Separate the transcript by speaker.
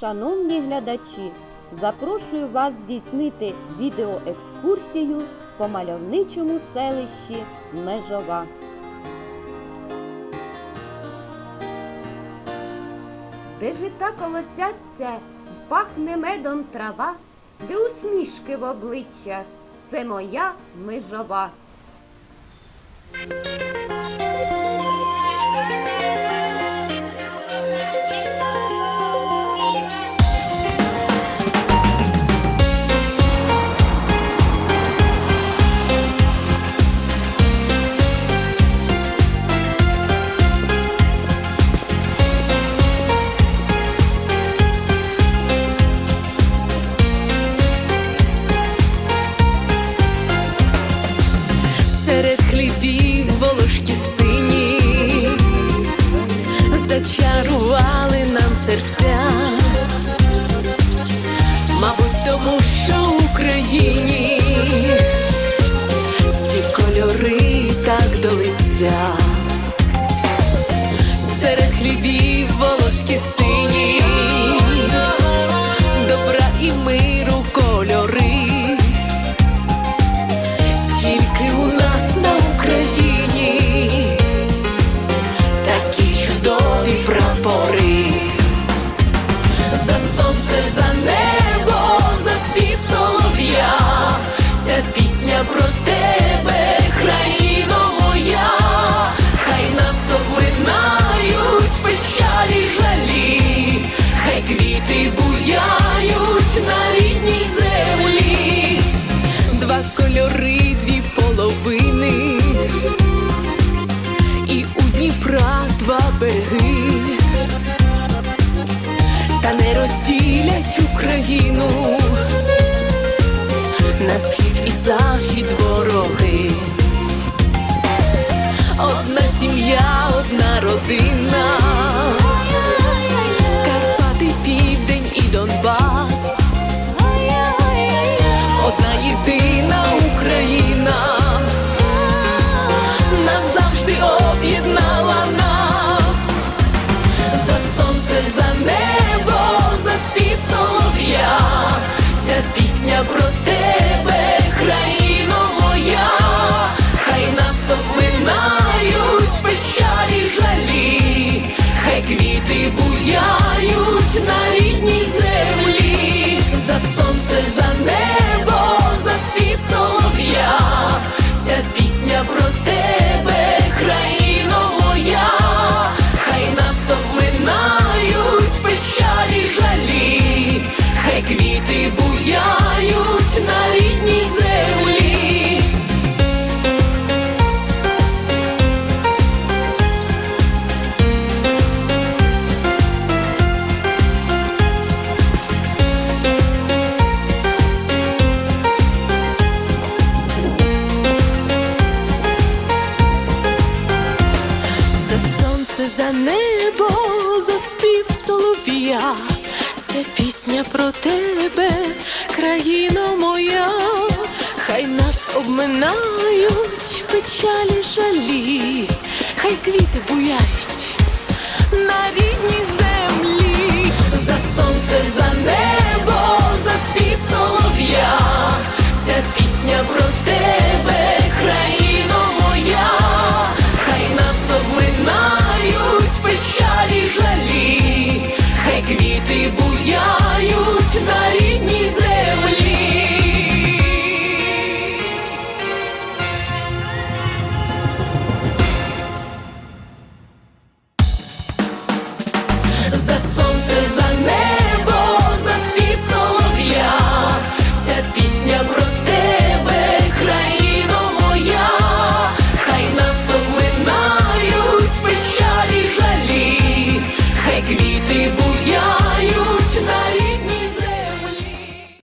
Speaker 1: Шановні глядачі, запрошую вас здійснити відеоекскурсію по мальовничому селищі Межова.
Speaker 2: де жита колосяться, й пахне медом трава, де усмішки в обличчя, це моя межова.
Speaker 3: Хлібів волошки сині зачарували нам серця, мабуть, тому що в Україні ці кольори так до лиця. Кольори, дві половини, і у Дніпра два береги, та не розділять Україну. На схід і захід вороги. Одна сім'я, сонце, за небо, за спів солов'я, це пісня про тебе, країно моя, хай нас обминають печалі жалі, хай квіти буяють